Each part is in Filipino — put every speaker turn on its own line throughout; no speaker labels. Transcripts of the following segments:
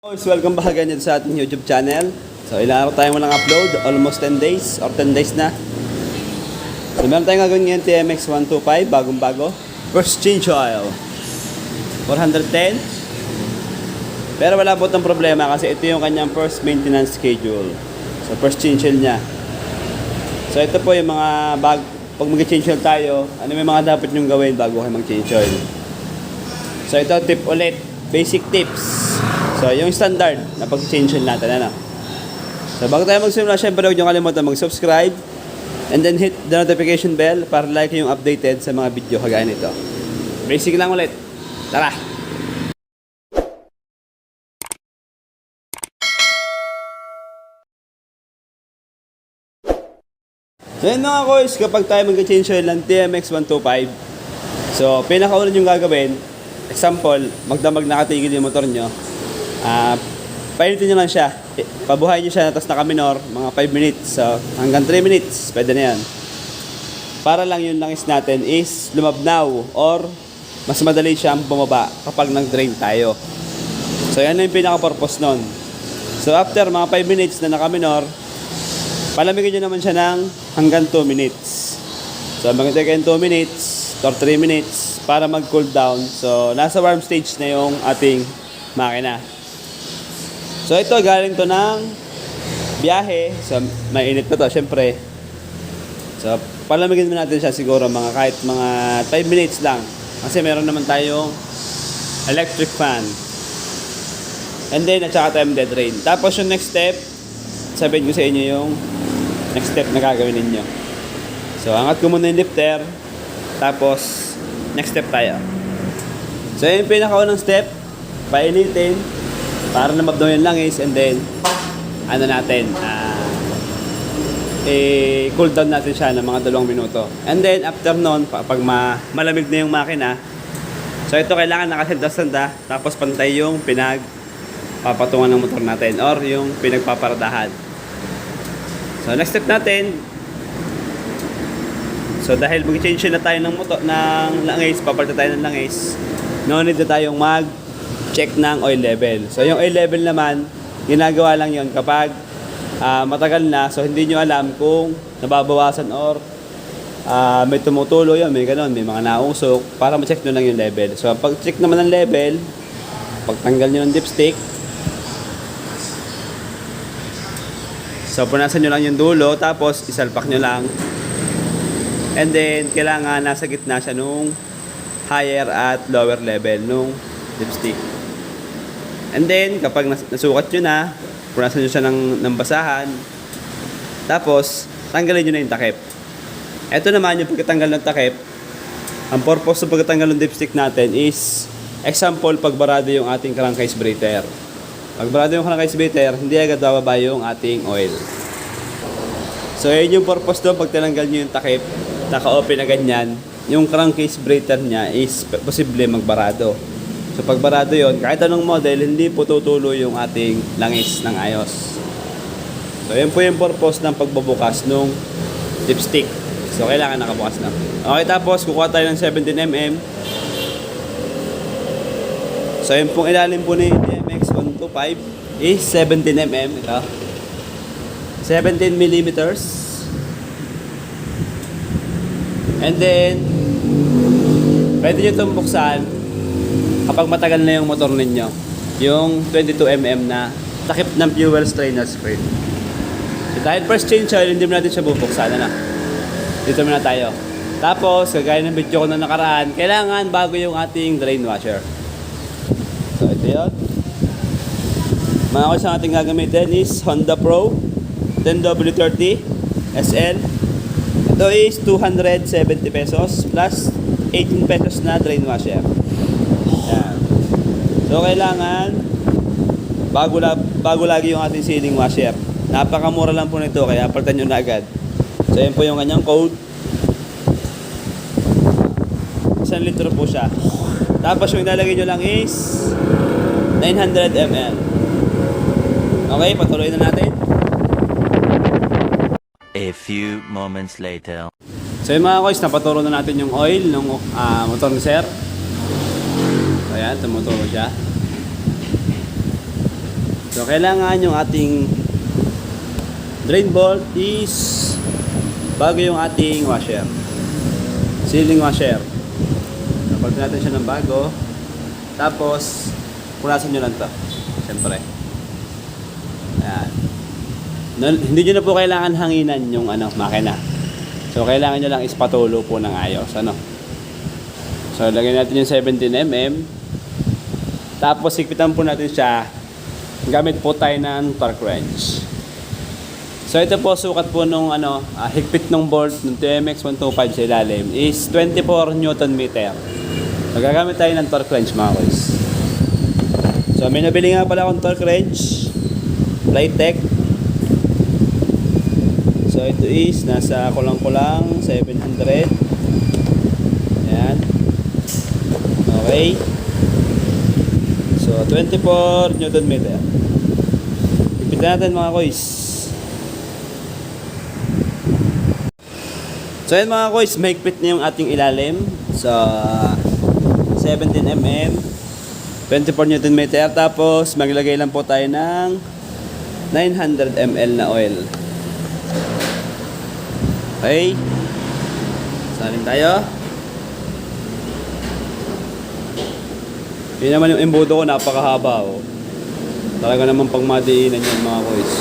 Guys, welcome back again sa ating YouTube channel. So, ilang araw tayo walang upload, almost 10 days or 10 days na. So, meron tayong gagawin ngayon TMX 125, bagong bago. First change oil. 410. Pero wala po itong problema kasi ito yung kanyang first maintenance schedule. So, first change oil niya. So, ito po yung mga bag, pag mag-change oil tayo, ano may mga dapat nyong gawin bago kayo mag-change oil. So, ito tip ulit, basic tips. So, yung standard na pag-change natin, ano. So, bago tayo magsimula, syempre huwag niyo kalimutan mag-subscribe and then hit the notification bell para like yung updated sa mga video kagaya nito. Basic lang ulit. Tara! So yun mga boys, kapag tayo mag-change oil ng TMX 125, so pinakauna yung gagawin, example, magdamag nakatigil yung motor nyo, ah, painitin nyo lang siya, pabuhayin nyo siya, tapos naka-minor, mga 5 minutes, so hanggang 3 minutes, pwede na yan. Para lang yung langis natin is lumabnaw or mas madali siyang bumaba kapag nag-drain tayo. So yan na yung pinaka-purpose nun. So after mga 5 minutes na naka-minor, palamigin nyo naman siya ng hanggang 2 minutes. So, maganda kayo 2 minutes or 3 minutes para mag-cool down. So, nasa warm stage na yung ating makina. So, ito galing to ng biyahe. So, mainit na to, syempre. So, palamigin mo natin siya siguro mga kahit mga 5 minutes lang. Kasi meron naman tayong electric fan. And then, at saka tayo dead rain. Tapos yung next step, sabihin ko sa inyo yung next step na gagawin ninyo. So, angat ko muna yung lifter. Tapos, next step tayo. So, yung pinakaunang step, painitin para na mabdaw yung langis and then, ano natin, ah, eh, cool down natin siya ng mga dalawang minuto. And then, after nun, pa- pag ma malamig na yung makina, so ito kailangan nakasenda-senda, tapos pantay yung pinag papatungan ng motor natin or yung pinagpaparadahan. So, next step natin, so dahil mag-change na tayo ng motor, ng langis, papalitan tayo ng langis, no need na tayong mag-check ng oil level. So, yung oil level naman, ginagawa lang yon kapag ah, matagal na, so hindi nyo alam kung nababawasan or ah, may tumutulo yun, may ganun, may mga nausok, para ma-check nyo lang yung level. So, pag check naman ng level, pagtanggal nyo ng dipstick, So, punasan nyo lang yung dulo, tapos isalpak nyo lang. And then, kailangan nasa gitna siya nung higher at lower level nung lipstick. And then, kapag nas- nasukat nyo na, punasan nyo siya ng, ng basahan. Tapos, tanggalin nyo na yung takip. Ito naman yung pagkatanggal ng takip. Ang purpose ng pagkatanggal ng dipstick natin is, example, pagbarado yung ating crankcase breather. Pag barado yung crankcase breather, hindi agad bababa yung ating oil. So, yun yung purpose doon pag tinanggal nyo yung takip, naka-open na ganyan, yung crankcase breather niya is posible magbarado. So, pag barado yun, kahit anong model, hindi po tutulo yung ating langis ng ayos. So, yun po yung purpose ng pagbubukas nung dipstick. So, kailangan nakabukas na. Okay, tapos kukuha tayo ng 17mm. So, yung pong ilalim po ni DMX 125 is 17mm. Ito. 17 millimeters. And then, pwede nyo itong buksan kapag matagal na yung motor ninyo. Yung 22mm na takip ng fuel strainer spring. So, dahil first change oil, hindi mo natin siya bubuksan. Ano? Dito muna tayo. Tapos, kagaya ng video ko na nakaraan, kailangan bago yung ating drain washer. So, ito yun. Mga ko sa ating gagamitin is Honda Pro 10W30 SL. Ito is 270 pesos plus 18 pesos na drain washer. So, kailangan bago, la, bago lagi yung ating sealing washer. Napakamura lang po nito kaya palitan nyo na agad. So, yan po yung kanyang code. Isang litro po siya. Tapos yung ilalagay nyo lang is 900 ml. Okay, patuloy na natin.
A few moments later.
So yung mga koys, napaturo na natin yung oil ng ah, motor ni Sir. So yan, tumuturo siya. So, kailangan yung ating drain bolt is bago yung ating washer. Sealing washer. Kapag natin siya ng bago, tapos, punasan nyo lang to. Siyempre. Ayan. Hindi nyo na po kailangan hanginan yung ano, makina. So, kailangan nyo lang ispatulo po ng ayos. Ano? So, lagyan natin yung 17mm. Tapos, higpitan po natin siya. Gamit po tayo ng torque wrench. So, ito po, sukat po nung ano, ah, higpit ng bolt ng TMX 125 sa ilalim is 24 Newton meter. Magagamit tayo ng torque wrench mga boys. So, may nabili nga pala akong torque wrench. Playtech. So, ito is nasa kulang-kulang 700. Ayan. Okay. So, 24 Newton meter. Ipitan natin mga kois. So, ayan mga kois, mahigpit na yung ating ilalim. So, 17mm. 24 Newton meter. Tapos, maglagay lang po tayo ng 900 ml na oil. Okay. Salin tayo. Yun naman yung embudo ko, napakahaba oh. Talaga naman pang madiinan yan mga boys.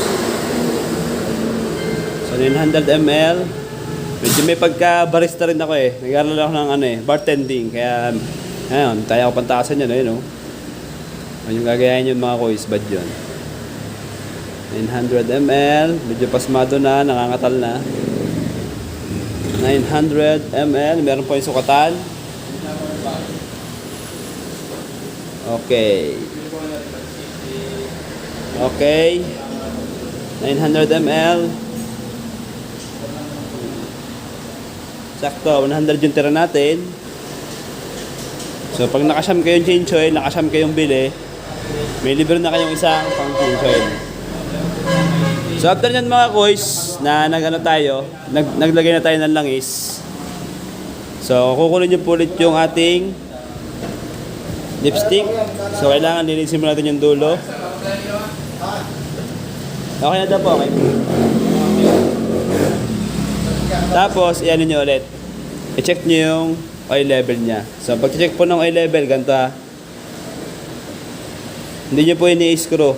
So 900 ml. Medyo may pagka-barista rin ako eh. Nag-aaral ako ng ano eh, bartending. Kaya, ayun, tayo ako pantaasan yan, ayun oh. Yung gagayahin yun mga boys, bad yun. 900 ml, medyo pasmado na, nangangatal na. 900 ml, meron po yung sukatan. Okay. Okay. 900 ml. Sakto, 100 yung tira natin. So, pag nakasham kayong change oil, nakasham kayong bili, may libre na kayong isang pang change oil. So, after nyan mga boys, na nagano tayo, nag, naglagay na tayo ng langis. So, kukunin niyo po ulit yung ating lipstick. So, kailangan linisin mo natin yung dulo. Okay na daw po, okay. Tapos, iyan niyo ulit. I-check niyo yung oil level niya. So, pag check po ng oil level, ganito ah. Hindi niyo po ini-screw.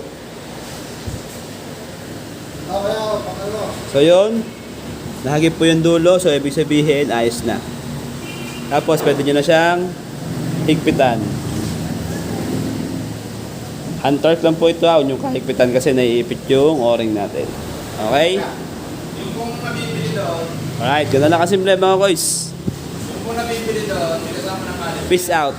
So, yun. Nahagip po yung dulo. So, ibig sabihin, ayos na. Tapos, pwede nyo na siyang higpitan. Hand torque lang po ito. Huwag nyo kahigpitan kasi naiipit yung o-ring natin. Okay?
Yung kung nabibili doon,
Alright, ganda na kasimple mga boys.
yung kung nabibili doon, kasama ng.
Peace out.